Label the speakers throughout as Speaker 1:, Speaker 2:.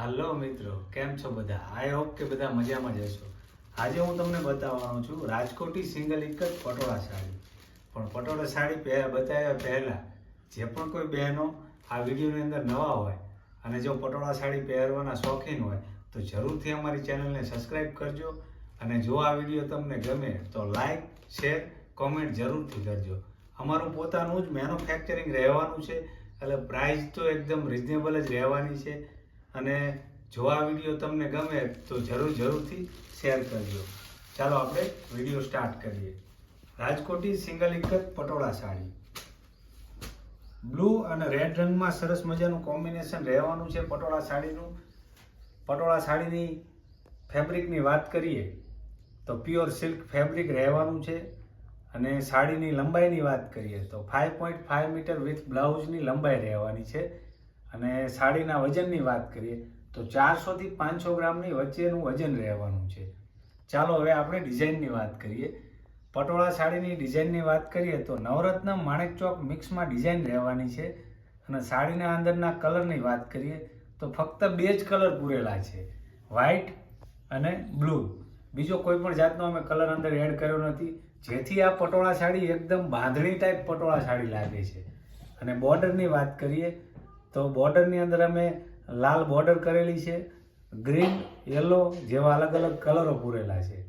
Speaker 1: હાલો મિત્રો, કેમ છો બધા? આઈ હોપ કે બધા મજામાં જ હશો. આજે હું તમને બતાવવાનો છું રાજકોટી સિંગલ એક જ પટોળા સાડી. પણ પટોળા સાડી બતાવ્યા પહેલાં, જે પણ કોઈ બહેનો આ વિડીયોની અંદર નવા હોય અને જો પટોળા સાડી પહેરવાના શોખીન હોય, તો જરૂરથી અમારી ચેનલને સબસ્ક્રાઈબ કરજો અને જો આ વીડિયો તમને ગમે, તો લાઈક શેર કોમેન્ટ જરૂરથી કરજો. અમારું પોતાનું જ મેન્યુફેક્ચરિંગ રહેવાનું છે, એટલે પ્રાઇસ તો એકદમ રિઝનેબલ જ રહેવાની છે. અને જો આ વીડિયો તમને ગમે તો જરૂર જરૂરથી શેર કરજો. ચાલો આપણે વીડિયો સ્ટાર્ટ કરીએ. રાજકોટી સિંગલ ઇકત પટોળા સાડી બ્લુ અને રેડ રંગમાં સરસ મજાનું કોમ્બિનેશન રહેવાનું છે પટોળા સાડીનું પટોળા સાડીની ફેબ્રિકની વાત કરીએ તો પ્યોર સિલ્ક ફેબ્રિક રહેવાનું છે અને સાડીની લંબાઈની વાત કરીએ તો five point five metre with બ્લાઉઝની લંબાઈ રહેવાની છે. અને સાડીના વજનની વાત કરીએ, તો ચારસોથી પાંચસો ગ્રામની વચ્ચેનું વજન રહેવાનું છે. ચાલો હવે આપણે ડિઝાઇનની વાત કરીએ. પટોળા સાડીની ડિઝાઇનની વાત કરીએ, તો નવરત્ન માણેક ચોક મિક્સમાં ડિઝાઇન રહેવાની છે અને સાડીના અંદરના કલરની વાત કરીએ, તો ફક્ત બે જ કલર પૂરેલા છે, વ્હાઇટ અને બ્લુ. બીજો કોઈ પણ જાતનો અમે કલર અંદર એડ કર્યો નથી. જેથી આ પટોળા સાડી એકદમ બાંધણી ટાઈપ પટોળા સાડી લાગે છે. અને બોર્ડરની વાત કરીએ તો બોર્ડરની અંદર અમે લાલ બોર્ડર કરેલી છે, ગ્રીન, યલો જેવા અલગ અલગ કલરો પૂરેલા છે.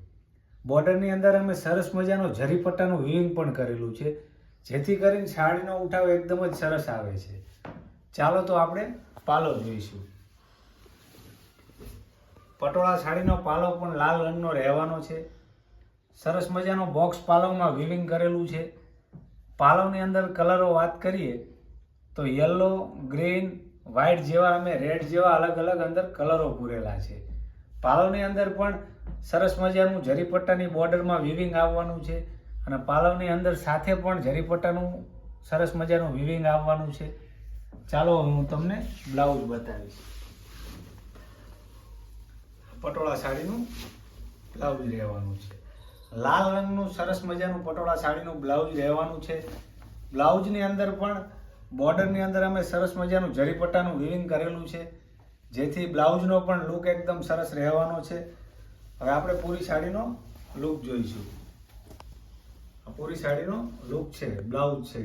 Speaker 1: બોર્ડરની અંદર અમે સરસ મજાનો જરીપટ્ટાનું વિવિંગ પણ કરેલું છે, જેથી કરીને સાડીનો ઉઠાવ એકદમ જ સરસ આવે છે. ચાલો તો આપણે પાલો જોઈશું. પટોળા સાડીનો પાલો પણ લાલ રંગનો રહેવાનો છે. સરસ મજાનો બોક્સ પાલવમાં વિવિંગ કરેલું છે. પાલવની અંદર કલરો વાત કરીએ તો યલો ગ્રીન વ્હાઇટ જેવા અમે રેડ જેવા અલગ અલગ અંદર કલરો પૂરેલા છે. પાલવની અંદર પણ સરસ મજાનું જરીપટ્ટાની બોર્ડરમાં વિવિંગ આવવાનું છે અને પાલવની અંદર સાથે પણ જરીપટ્ટાનું સરસ મજાનું વિવિંગ આવવાનું છે. ચાલો હું તમને બ્લાઉઝ બતાવીશ. પટોળા સાડીનું બ્લાઉઝ રહેવાનું છે. લાલ રંગનું સરસ મજાનું પટોળા સાડીનું બ્લાઉઝ રહેવાનું છે. બ્લાઉઝની અંદર પણ બોર્ડરની અંદર અમે સરસ મજાનું જરીપટ્ટાનું વિવિંગ કરેલું છે, જેથી બ્લાઉઝનો પણ લુક એકદમ સરસ રહેવાનો છે. હવે આપણે પૂરી સાડીનો લુક જોઈશું. પૂરી સાડીનો લુક છે, બ્લાઉઝ છે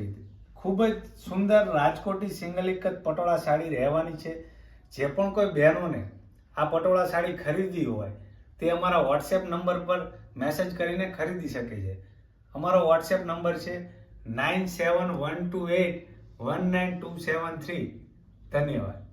Speaker 1: ખૂબ જ સુંદર રાજકોટી સિંગલ એક જ પટોળા સાડી રહેવાની છે. જે પણ કોઈ બહેનોને આ પટોળા સાડી ખરીદવી હોય, તે અમારા વોટ્સએપ નંબર પર મેસેજ કરીને ખરીદી શકે છે. અમારો વોટ્સએપ નંબર છે nine seven one two eight one nine two seven three. ધન્યવાદ.